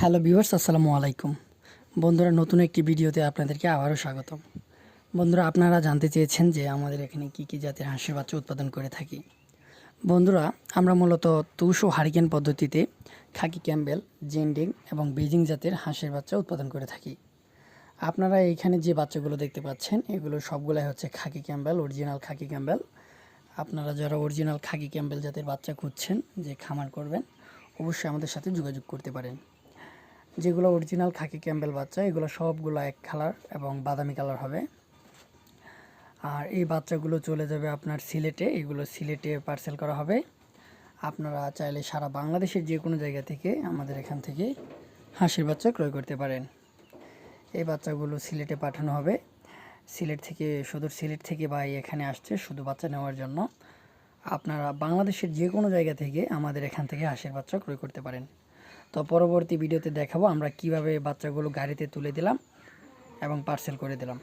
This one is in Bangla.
হ্যালো ভিউয়ার্স, আসসালামু আলাইকুম। বন্ধুরা, নতুন একটি ভিডিওতে আপনাদেরকে আবারও স্বাগতম। বন্ধুরা, আপনারা জানতে চেয়েছেন যে আমাদের এখানে কী কী জাতের হাঁসের বাচ্চা উৎপাদন করে থাকি। বন্ধুরা, আমরা মূলত তুষো হারিকেন পদ্ধতিতে খাকি ক্যাম্বেল, জেন্ডিং এবং বেজিং জাতের হাঁসের বাচ্চা উৎপাদন করে থাকি। আপনারা এইখানে যে বাচ্চাগুলো দেখতে পাচ্ছেন, এগুলো সবগুলাই হচ্ছে khaki Campbell, original khaki Campbell. আপনারা যারা অরিজিনাল খাকি ক্যাম্বেল জাতের বাচ্চা খুঁজছেন, যে খামার করবেন, অবশ্যই আমাদের সাথে যোগাযোগ করতে পারেন। যেগুলো অরিজিনাল খাকি ক্যাম্বেল বাচ্চা, এগুলো সবগুলো এক কালার এবং বাদামি কালার হবে। আর এই বাচ্চাগুলো চলে যাবে আপনার সিলেটে, এগুলো সিলেটে পার্সেল করা হবে। আপনারা চাইলে সারা বাংলাদেশের যে কোনো জায়গা থেকে আমাদের এখান থেকে হাঁসের বাচ্চা ক্রয় করতে পারেন। এই বাচ্চাগুলো সিলেটে পাঠানো হবে। সিলেট থেকে শুধু সিলেট থেকে ভাই এখানে আসছে শুধু বাচ্চা নেওয়ার জন্য। আপনারা বাংলাদেশের যে কোনো জায়গা থেকে আমাদের এখান থেকে হাঁসের বাচ্চা ক্রয় করতে পারেন। তো পরবর্তী ভিডিওতে দেখাবো আমরা কীভাবে বাচ্চাগুলো গাড়িতে তুলে দিলাম এবং পার্সেল করে দিলাম।